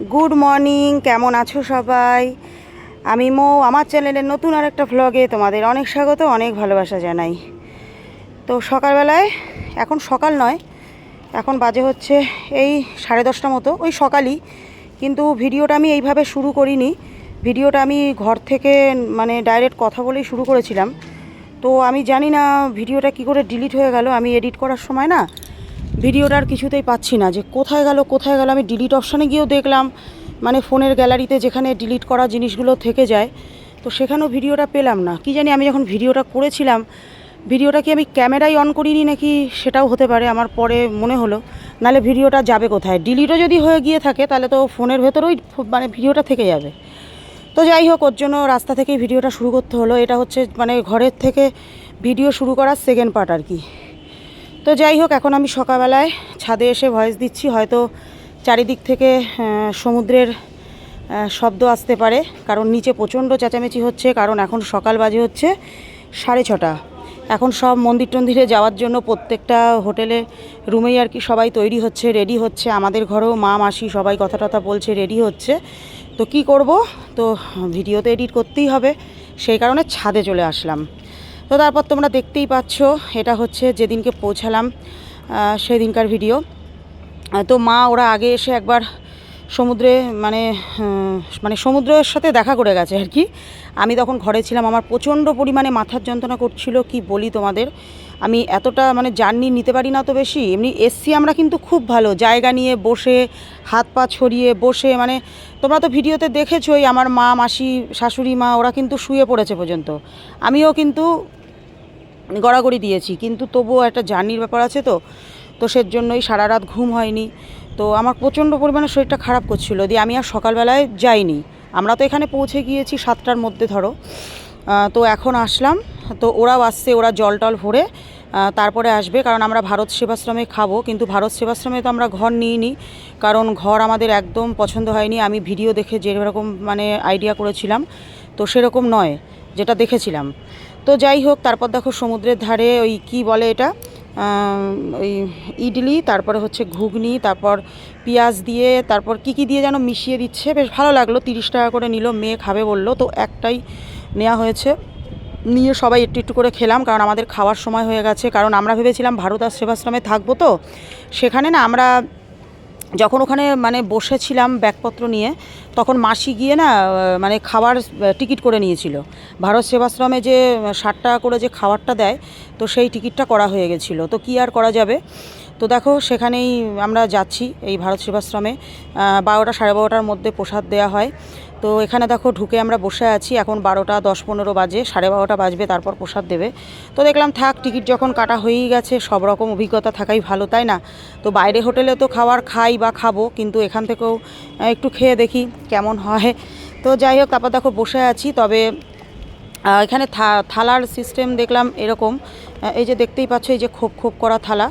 Good morning কেমন আছো সবাই? আমি মো, আমার চ্যানেলের নতুন আর একটা ভ্লগে তোমাদের অনেক স্বাগত, অনেক ভালোবাসা জানাই। তো সকালবেলায়, এখন সকাল নয়, এখন বাজে হচ্ছে এই সাড়ে দশটা মতো, ওই সকালই। কিন্তু ভিডিওটা আমি এইভাবে শুরু করিনি, ভিডিওটা আমি ঘর থেকে মানে ডাইরেক্ট কথা বলেই শুরু করেছিলাম। তো আমি জানি না ভিডিওটা কি করে ডিলিট হয়ে গেল, আমি এডিট করার সময় না ভিডিওটার কিছুতেই পাচ্ছি না যে কোথায় গেল কোথায় গেল। আমি ডিলিট অপশানে গিয়েও দেখলাম মানে ফোনের গ্যালারিতে যেখানে ডিলিট করা জিনিসগুলো থেকে যায়। তো সেখানেও ভিডিওটা পেলাম না। কি জানি আমি যখন ভিডিওটা করেছিলাম, ভিডিওটা কি আমি ক্যামেরায় অন করিনি নাকি সেটাও হতে পারে, আমার পরে মনে হলো। নালে ভিডিওটা যাবে কোথায়? ডিলিটও যদি হয়ে গিয়ে থাকে, তাহলে তো ফোনের ভেতরেই মানে ভিডিওটা থেকে যাবে। তো যাই হোক, ওর জন্য রাস্তা থেকেই ভিডিওটা শুরু করতে হলো। এটা হচ্ছে মানে ঘরের থেকে ভিডিও শুরু করার সেকেন্ড পার্ট আর কি। তো যাই হোক, এখন আমি সকালবেলায় ছাদে এসে ভয়েস দিচ্ছি। হয়তো চারিদিক থেকে সমুদ্রের শব্দ আসতে পারে। কারণ নিচে প্রচণ্ড চেঁচামেচি হচ্ছে, কারণ এখন সকাল বাজে হচ্ছে সাড়ে ছটা। এখন সব মন্দির টন্দিরে যাওয়ার জন্য প্রত্যেকটা হোটেলে, রুমেই আর কি সবাই তৈরি হচ্ছে রেডি হচ্ছে। আমাদের ঘরেও মা, মাসি সবাই কথা টথা বলছে রেডি হচ্ছে। তো কি করব? তো ভিডিও তো এডিট করতেই হবে। সেই কারণে ছাদে চলে আসলাম। তো তারপর তোমরা দেখতেই পাচ্ছ, এটা হচ্ছে যেদিনকে পৌঁছালাম সেদিনকার ভিডিও তো মা ওরা আগে এসে একবার সমুদ্রে মানে মানে সমুদ্রের সাথে দেখা করে গেছে আর কি। আমি তখন ঘরে ছিলাম, আমার প্রচণ্ড পরিমাণে মাথার যন্ত্রণা করছিল, কি বলি তোমাদের? আমি এতটা মানে জার্নি নিতে পারি না তো বেশি। এমনি এসছি আমরা কিন্তু খুব ভালো, জায়গা নিয়ে বসে, হাত পা ছড়িয়ে বসে মানে তোমরা তো ভিডিওতে দেখেছোই, আমার মা, মাসি, শাশুড়ি, মা, ওরা কিন্তু শুয়ে পড়েছে পর্যন্ত। আমিও কিন্তু গড়াগড়ি দিয়েছি, কিন্তু তবুও একটা জার্নির ব্যাপার আছে তো তো সেজন্যই সারা রাত ঘুম হয়নি। তো আমার প্রচণ্ড পরিমাণে শরীরটা খারাপ করছিল, দিয়ে আমি আর সকালবেলায় যাইনি। আমরা তো এখানে পৌঁছে গিয়েছি সাতটার মধ্যে ধরো। তো এখন আসলাম, তো ওরাও আসছে, ওরা জল টল ভরে তারপরে আসবে, কারণ আমরা ভারত সেবাশ্রমে খাব, কিন্তু ভারত সেবাশ্রমে তো আমরা ঘর নিইনি, কারণ ঘর আমাদের একদম পছন্দ হয়নি। আমি ভিডিও দেখে যেরকম মানে আইডিয়া করেছিলাম, তো সেরকম নয়, যেটা দেখেছিলাম। তো যাই হোক, তারপর দেখো সমুদ্রের ধারে ওই কি বলে এটা? ওই ইডলি, তারপরে হচ্ছে ঘুগনি, তারপর পেঁয়াজ দিয়ে, তারপর কি কি দিয়ে যেন মিশিয়ে দিচ্ছে। বেশ ভালো লাগল, তিরিশ টাকা করে নিল, মেয়ে খাবে বলল। তো একটাই নেওয়া হয়েছে। নিয়ে সবাই একটু একটু করে খেলাম, কারণ আমাদের খাওয়ার সময় হয়ে গেছে। কারণ আমরা ভেবেছিলাম ভারত আর সেবাশ্রমে থাকব তো। সেখানে না আমরা যখন ওখানে মানে বসেছিলাম ব্যাগপত্র নিয়ে, তখন মাসি গিয়ে না মানে খাবার টিকিট করে নিয়েছিল। ভারত সেবাশ্রমে যে, ষাট টাকা করে যে খাবারটা দেয়, তো সেই টিকিটটা করা হয়ে গেছিল। তো কি আর করা যাবে? তো দেখো, সেখানেই আমরা যাচ্ছি এই ভারত সেবাশ্রমে। বারোটা, সাড়ে বারোটার মধ্যে প্রসাদ দেওয়া হয়। তো এখানে দেখো ঢুকে আমরা বসে আছি, এখন বারোটা, দশ পনেরো বাজে, সাড়ে বারোটা বাজবে, তারপর প্রসাদ দেবে। তো দেখলাম থাক, টিকিট যখন কাটা হয়েই গেছে, সব রকম অভিজ্ঞতা থাকাই ভালো, তাই না? তো বাইরে হোটেলে তো খাবার খাই বা খাব, কিন্তু এখান থেকেও একটু খেয়ে দেখি কেমন হয়। তো যাই হোক, তারপর দেখো বসে আছি, তবে এখানে থালার সিস্টেম দেখলাম এরকম। এই যে দেখতেই পাচ্ছ, এই যে খোপ খোপ করা থালা।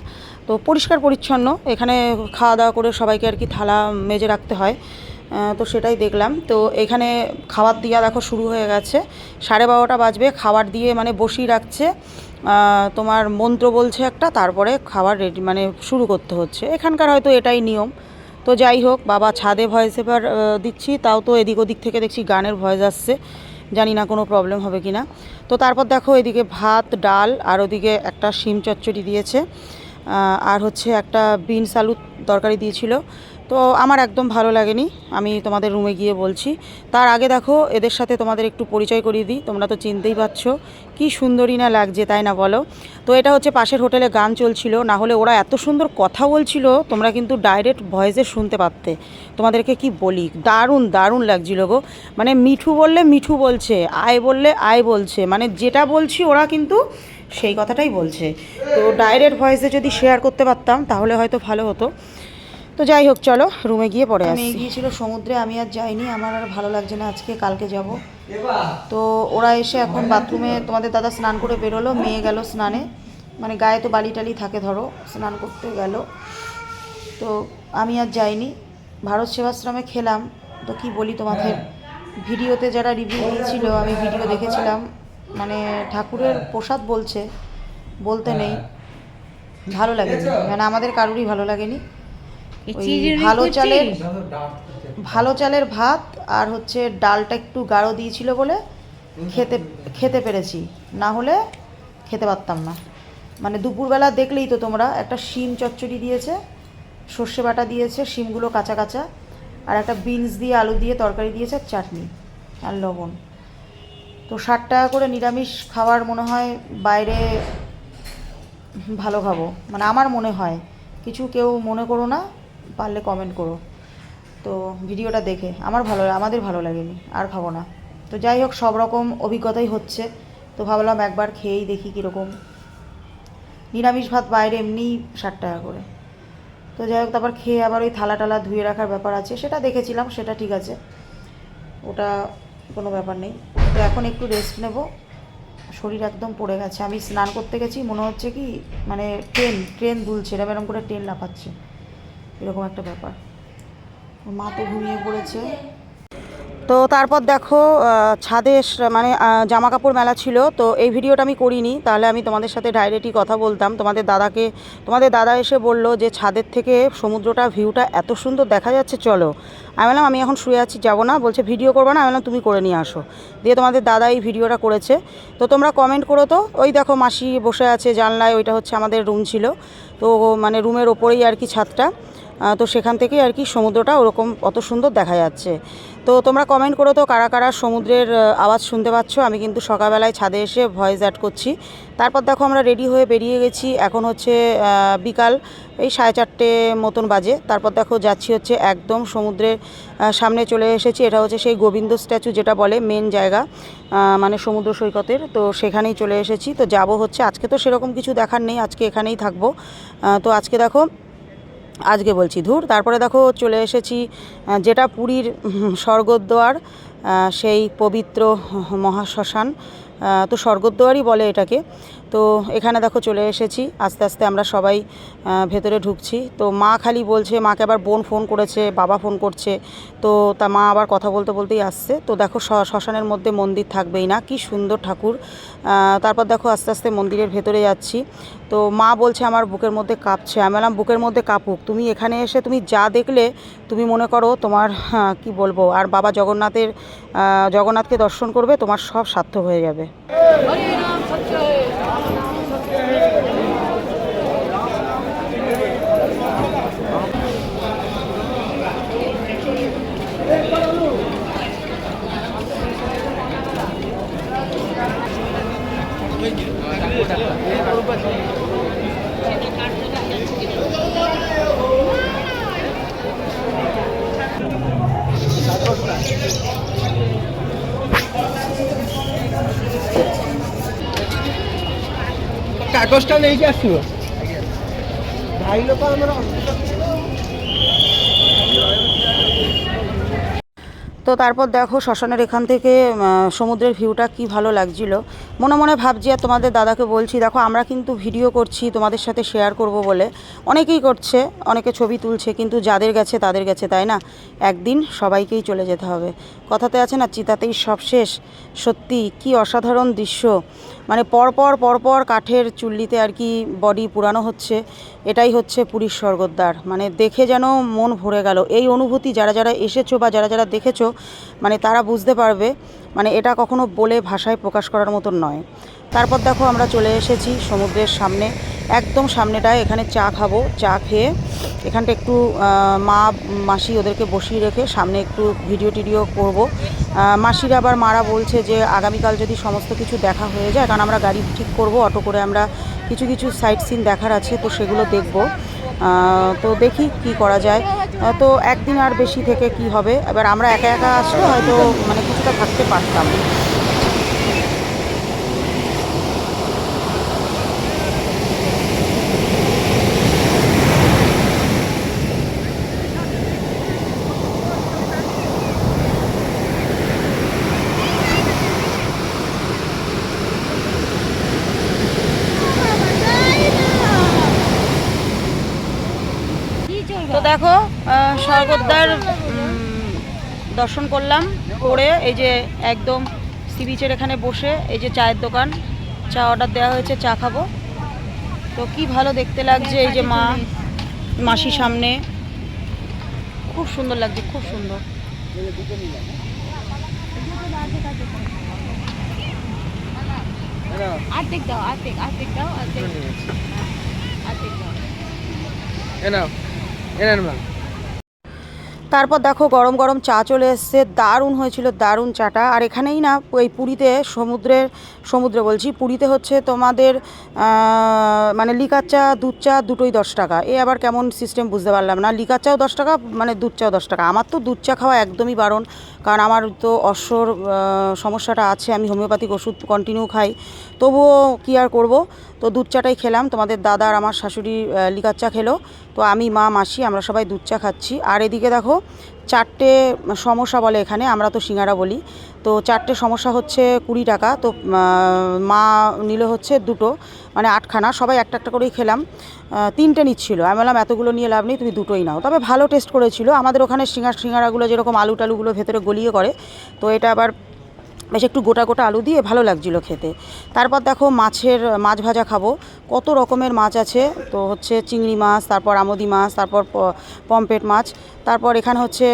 তো পরিষ্কার পরিচ্ছন্ন, এখানে খাওয়া দাওয়া করে সবাইকে আর কি থালা মেজে রাখতে হয়। তো সেটাই দেখলাম। তো এখানে খাবার দিয়া দেখো শুরু হয়ে গেছে। সাড়ে বারোটা বাজবে, খাবার দিয়ে মানে বসিয়ে রাখছে। তোমার মন্ত্র বলছে একটা, তারপরে খাবার রেডি মানে শুরু করতে হচ্ছে। এখানকার হয়তো এটাই নিয়ম। তো যাই হোক, বাবা ছাদে ভয়েস এবার দিচ্ছি। তাও তো এদিক ওদিক থেকে দেখছি গানের ভয়েস আসছে। জানি না কোনো প্রবলেম হবে কি না তো তারপর দেখো এদিকে ভাত, ডাল, আর ওদিকে একটা শিম চচ্চড়ি দিয়েছে। আর হচ্ছে একটা বিনস আলু তরকারি দিয়েছিল। তো আমার একদম ভালো লাগেনি। আমি তোমাদের রুমে গিয়ে বলছি। তার আগে দেখো, এদের সাথে তোমাদের একটু পরিচয় করিয়ে দিই। তোমরা তো চিনতেই পারছ। কি সুন্দরী না লাগছে, তাই না বলো? তো এটা হচ্ছে পাশের হোটেলে গান চলছিল। না হলে ওরা এত সুন্দর কথা বলছিল, তোমরা কিন্তু ডাইরেক্ট ভয়েসে শুনতে পারতে। তোমাদেরকে কি বলি? দারুণ দারুণ লাগছিল গো। মানে মিঠু বললে মিঠু বলছে আয় বললে আয় বলছে। মানে যেটা বলছি ওরা কিন্তু সেই কথাটাই বলছে। তো ডাইরেক্ট ভয়েসে যদি শেয়ার করতে পারতাম, তাহলে হয়তো ভালো হতো। তো যাই হোক চলো রুমে গিয়ে পরে আমি গিয়েছিল সমুদ্রে আমি আর যাইনি আমার আর ভালো লাগছে না আজকে কালকে যাব। তো ওরা এসে এখন বাথরুমে তোমাদের দাদা স্নান করে বেরোলো মেয়ে গেল স্নানে। মানে গায়ে তো বালি টালি থাকে ধরো স্নান করতে গেল। তো আমি আর যাইনি ভারত সেবাশ্রমে খেলাম। তো কি বলি তোমাদের ভিডিওতে যারা রিভিউ দিয়েছিল আমি ভিডিও দেখেছিলাম। মানে ঠাকুরের প্রসাদ বলছে বলতে নেই। ভালো লাগেনি মানে আমাদের কারুরই ভালো লাগেনি। ওই ভালো চালের ভালো চালের ভাত আর হচ্ছে ডালটা একটু গাঢ় দিয়েছিল বলে খেতে খেতে পেরেছি। না হলে খেতে পারতাম না। মানে দুপুরবেলা দেখলেই তো তোমরা একটা শিম চচ্চড়ি দিয়েছে সর্ষে বাটা দিয়েছে শিমগুলো কাঁচা কাঁচা আর একটা বিনস দিয়ে আলু দিয়ে তরকারি দিয়েছে আর চাটনি আর লবণ। তো ষাট টাকা করে নিরামিষ খাওয়ার মনে হয় বাইরে ভালো খাব। মানে আমার মনে হয় কিছু কেউ মনে করো না পারলে কমেন্ট করো। তো ভিডিওটা দেখে। আমার ভালো আমাদের ভালো লাগেনি, আর খাব না। তো যাই হোক, সব রকম অভিজ্ঞতাই হচ্ছে। তো ভাবলাম একবার খেয়েই দেখি কীরকম। নিরামিষ ভাত বাইরে এমনিই ষাট টাকা করে। তো যাই হোক, তারপর খেয়ে আবার ওই থালা টালা ধুয়ে রাখার ব্যাপার আছে। সেটা দেখেছিলাম, সেটা ঠিক আছে। ওটা কোনো ব্যাপার নেই। তো এখন একটু রেস্ট নেব। শরীর একদম পড়ে গেছে। আমি স্নান করতে গেছি, মনে হচ্ছে কি মানে ট্রেন ট্রেন দুলছে। এরকম এরকম করে ট্রেন লাফাচ্ছে। এরকম একটা ব্যাপার। মা তো ঘুমিয়ে পড়েছে। তো তারপর দেখো ছাদে মানে জামা কাপড় মেলা ছিল তো এই ভিডিওটা আমি করিনি। তাহলে আমি তোমাদের সাথে ডাইরেক্টই কথা বলতাম। তোমাদের দাদাকে তোমাদের দাদা এসে বলল যে ছাদের থেকে সমুদ্রটা ভিউটা এত সুন্দর দেখা যাচ্ছে চলো। আমি বললাম আমি এখন শুয়ে আছি যাব না। বলছে ভিডিও করব না। আমি বললাম তুমি করে নিয়ে আসো। দিয়ে তোমাদের দাদা এই ভিডিওটা করেছে। তো তোমরা কমেন্ট করো তো। ওই দেখো মাসি বসে আছে জানলায় ওইটা হচ্ছে আমাদের রুম ছিল। তো মানে রুমের ওপরেই আর কি ছাদটা। তো সেখান থেকেই আর কি সমুদ্রটা ওরকম অত সুন্দর দেখা যাচ্ছে। তো তোমরা কমেন্ট করো তো কারা কারা সমুদ্রের আওয়াজ শুনতে পাচ্ছ? আমি কিন্তু সকালবেলায় ছাদে এসে ভয়েস অ্যাড করছি। তারপর দেখো আমরা রেডি হয়ে বেরিয়ে গেছি। এখন হচ্ছে বিকাল এই সাড়ে চারটে মতন বাজে। তারপর দেখো যাচ্ছি হচ্ছে একদম সমুদ্রের সামনে চলে এসেছি। এটা হচ্ছে সেই গোবিন্দ স্ট্যাচু যেটা বলে মেন জায়গা মানে সমুদ্র সৈকতের। তো সেখানেই চলে এসেছি। তো যাব হচ্ছে। আজকে তো সেরকম কিছু দেখার নেই। আজকে এখানেই থাকব। তো আজকে দেখো আজকে বলছি, ধুর। তারপরে দেখো চলে এসেছি যেটা পুরীর স্বর্গদ্বার সেই পবিত্র মহাশ্মশান তো স্বর্গদ্বারই বলে এটাকে। তো এখানে দেখো চলে এসেছি। আস্তে আস্তে আমরা সবাই ভেতরে ঢুকছি। তো মা খালি বলছে মাকে আবার বোন ফোন করেছে বাবা ফোন করছে। তো তা মা আবার কথা বলতে বলতেই আসছে। তো দেখো শ্মশানের মধ্যে মন্দির থাকবেই না। কি সুন্দর ঠাকুর। তারপর দেখো আস্তে আস্তে মন্দিরের ভেতরে যাচ্ছি। তো মা বলছে আমার বুকের মধ্যে কাঁপছে। আমি বললাম বুকের মধ্যে কাঁপুক। তুমি এখানে এসে তুমি যা দেখলে তুমি মনে করো তোমার হ্যাঁ, কি বলব? আর বাবা জগন্নাথের জগন্নাথকে দর্শন করবে তোমার সব সার্থক হয়ে যাবে। କାଗଜଟା ନେଇକି ଆସିବ ଭାଇ ଲୋକ ଆମର তো তারপর দেখো শ্মশানের এখান থেকে সমুদ্রের ভিউটা কি ভালো লাগছিল। মনে মনে ভাবছি আর তোমাদের দাদাকে বলছি, দেখো আমরা কিন্তু ভিডিও করছি, তোমাদের সাথে শেয়ার করব বলে। অনেকেই করছে, অনেকে ছবি তুলছে, কিন্তু যাদের গেছে তাদের গেছে, তাই না? একদিন সবাইকেই চলে যেতে হবে। কথাতে আছে না, চিতাতেই সব শেষ। সত্যি, কি অসাধারণ দৃশ্য। মানে পরপর পরপর কাঠের চুল্লিতে আর কি বডি পুরানো হচ্ছে। এটাই হচ্ছে পুরীর স্বর্গদ্বার। মানে দেখে যেন মন ভরে গেল। এই অনুভূতি যারা যারা এসেছ বা যারা যারা দেখেছ মানে তারা বুঝতে পারবে মানে এটা কখনো বলে ভাষায় প্রকাশ করার মতন নয়। তারপর দেখো আমরা চলে এসেছি সমুদ্রের সামনে। একদম সামনেটায় এখানে চা খাব, চা খেয়ে এখানটা একটু মা, মাসি ওদেরকে বসিয়ে রেখে সামনে একটু ভিডিও টিডিও করব। মাসির আবার মারা বলছে যে আগামীকাল যদি সমস্ত কিছু দেখা হয়ে যায়, কারণ আমরা গাড়ি ঠিক করব, অটো করে আমরা কিছু কিছু সাইট সিন দেখার আছে, তো সেগুলো দেখব। তো দেখি কি করা যায়। তো একদিন আর বেশি থেকে কি হবে? এবার আমরা একা একা আসলে হয়তো মানে কিছুটা থাকতে পারতাম। তো দেখো স্বর্গদ্বার দর্শন করলাম করে এই যে একদম সি বিচের এখানে বসে এই যে চায়ের দোকান চা অর্ডার দেওয়া হয়েছে চা খাব। তো কি ভালো দেখতে লাগছে এই যে মা মাসি সামনে। খুব সুন্দর লাগছে খুব সুন্দর। দাও দাও দাও এনাও এনার তারপর দেখো গরম গরম চা চলে এসছে, দারুণ হয়েছিল, দারুণ চাটা। আর এখানেই না, ওই পুরীতে সমুদ্রের, সমুদ্রে বলছি, পুরীতে হচ্ছে তোমাদের মানে লিকার চা, দুধ চা দুটোই দশ টাকা। এ আবার কেমন সিস্টেম বুঝতে পারলাম না। লিকার চাও দশ টাকা মানে দুধ চাও দশ টাকা। আমার তো দুধ চা খাওয়া একদমই বারণ। কারণ আমার তো অশ্বর সমস্যাটা আছে, আমি হোমিওপ্যাথিক ওষুধ কন্টিনিউ খাই। তবুও কী আর করব? তো দুধ চাটাই খেলাম, তোমাদের দাদা আর আমার শাশুড়ি লিকার চা খেলো। তো আমি, মা, মাসি, আমরা সবাই দুধ চা খাচ্ছি। আর এদিকে দেখো চারটে সমস্যা বলে এখানে, আমরা তো সিঙ্গারা বলি। তো চারটে সমস্যা হচ্ছে কুড়ি টাকা, তো মা নিল হচ্ছে দুটো মানে আটখানা, সবাই একটা একটা করেই খেলাম। তিনটে নিচ্ছিল। আমি বললাম, এতগুলো নিয়ে লাভ নেই, তুমি দুটোই নাও। তবে ভালো টেস্ট করেছিল। আমাদের ওখানে সিঙ্গার সিঙ্গারাগুলো যেরকম আলু টালুগুলো ভেতরে গলিয়ে করে, তো এটা আবার বেশ একটু গোটা গোটা আলু দিয়ে ভালো লাগছিল খেতে। তারপর দেখো মাছের, মাছ ভাজা খাব। কত রকমের মাছ আছে? তো হচ্ছে চিংড়ি মাছ, তারপর আমদি মাছ, তারপর পমপেট মাছ, তারপর এখানে হচ্ছে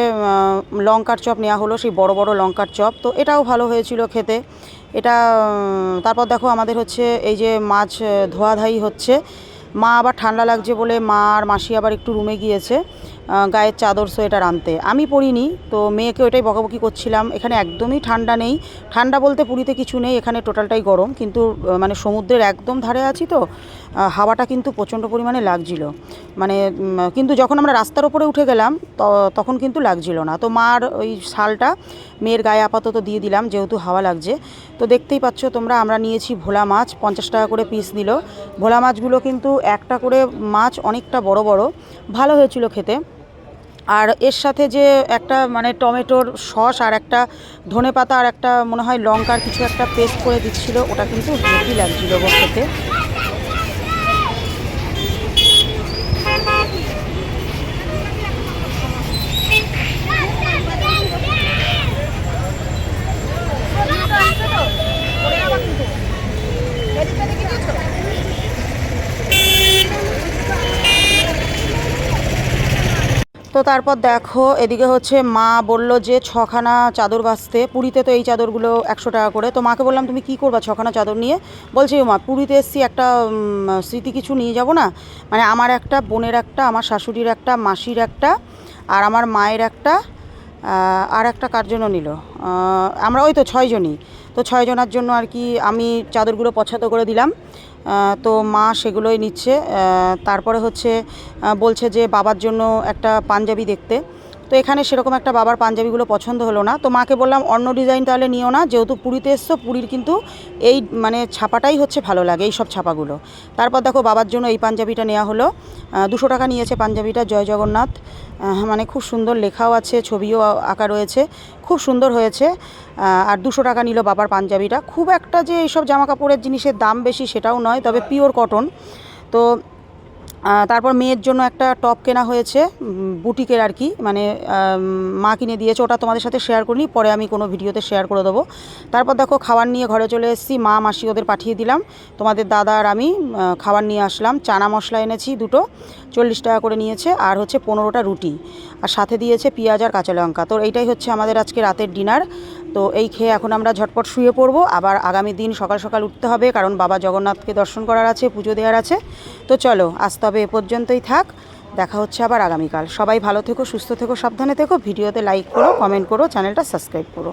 লঙ্কার চপ নেওয়া হলো, সেই বড় বড় লঙ্কার চপ। তো এটাও ভালো হয়েছিল খেতে। এটা তারপর দেখো আমাদের হচ্ছে এই যে মাছ ধোয়াধাই হচ্ছে। মা আবার ঠান্ডা লাগছে বলে মা আর মাসি আবার একটু রুমে গিয়েছে গায়ের চাদর সোয়েটার আনতে। আমি পরিনি, তো মেয়েকে ওইটাই বকাবকি করছিলাম। এখানে একদমই ঠান্ডা নেই। ঠান্ডা বলতে পুরীতে কিছু নেই, এখানে টোটালটাই গরম। কিন্তু মানে সমুদ্রের একদম ধারে আছি তো হাওয়াটা কিন্তু প্রচণ্ড পরিমাণে লাগছিল। মানে কিন্তু যখন আমরা রাস্তার ওপরে উঠে গেলাম তখন কিন্তু লাগছিল না। তো মার ওই শালটা মেয়ের গায়ে আপাতত দিয়ে দিলাম, যেহেতু হাওয়া লাগছে। তো দেখতেই পাচ্ছ তোমরা, আমরা নিয়েছি ভোলা মাছ, পঞ্চাশ টাকা করে পিস দিল ভোলা মাছগুলো কিন্তু একটা করে মাছ অনেকটা বড় বড়, ভালো হয়েছিল খেতে। আর এর সাথে যে একটা মানে টমেটোর সস আর একটা ধনে পাতা আর একটা মনে হয় লঙ্কার কিছু একটা পেস্ট করে দিচ্ছিল, ওটা কিন্তু হেভি লাগছিল খেতে। তারপর দেখো, এদিকে হচ্ছে মা বলল যে ছখানা চাদর বাঁচতে। পুরীতে তো এই চাদরগুলো একশো টাকা করে। তো মাকে বললাম, তুমি কি করবা ছখানা চাদর নিয়ে? বলছে "ও মা, পুরীতে এসছি একটা স্মৃতি কিছু নিয়ে যাব না? মানে আমার একটা, বোনের একটা, আমার শাশুড়ির একটা, মাসির একটা, আর আমার মায়ের একটা আর একটা কার জন্য নিল? আমরা ওই তো ছয়জনই। তো ছয়জনার জন্য আর কি আমি চাদরগুলো পছন্দ করে দিলাম। তো মা সেগুলোই নিচ্ছে। তারপরে হচ্ছে বলছে যে বাবার জন্য একটা পাঞ্জাবি দেখতে। তো এখানে সেরকম একটা বাবার পাঞ্জাবিগুলো পছন্দ হলো না। তো মাকে বললাম, অন্য ডিজাইন তাহলে নিও না, যেহেতু পুরীতে এসছো, পুরীর কিন্তু এই মানে ছাপাটাই হচ্ছে ভালো লাগে, এই সব ছাপাগুলো। তারপর দেখো বাবার জন্য এই পাঞ্জাবিটা নেওয়া হলো। দুশো টাকা নিয়েছে পাঞ্জাবিটা, জয় জগন্নাথ। মানে খুব সুন্দর লেখাও আছে, ছবিও আঁকা রয়েছে, খুব সুন্দর হয়েছে। আর দুশো টাকা নিল বাবার পাঞ্জাবিটা। খুব একটা যে এইসব জামা কাপড়ের জিনিসের দাম বেশি সেটাও নয়, তবে পিওর কটন তো তারপর মেয়ের জন্য একটা টপ কেনা হয়েছে বুটিকের আর কি মানে মা কিনে দিয়েছে, ওটা তোমাদের সাথে শেয়ার করিনি, পরে আমি কোনো ভিডিওতে শেয়ার করে দেবো। তারপর দেখো, খাবার নিয়ে ঘরে চলে এসেছি, মা মাসি ওদের পাঠিয়ে দিলাম, তোমাদের দাদা আর আমি খাবার নিয়ে আসলাম, চানা মশলা এনেছি দুটো, চল্লিশ টাকা করে নিয়েছে, আর হচ্ছে পনেরোটা রুটি, আর সাথে দিয়েছে পেঁয়াজ আর কাঁচা লঙ্কা। তো এইটাই হচ্ছে আমাদের আজকে রাতের ডিনার তো এই খেয়ে এখন আমরা ঝটপট শুয়ে পড়ব। আবার আগামী দিন সকাল সকাল উঠতে হবে, কারণ বাবা জগন্নাথকে দর্শন করার আছে, পুজো দেওয়ার আছে। তো চলো, আজ তবে এ পর্যন্তই থাক। দেখা হচ্ছে আবার আগামীকাল। সবাই ভালো থেকো, সুস্থ থেকো, সাবধানে থেকো। ভিডিওতে লাইক করো কমেন্ট করো, চ্যানেলটা সাবস্ক্রাইব করো।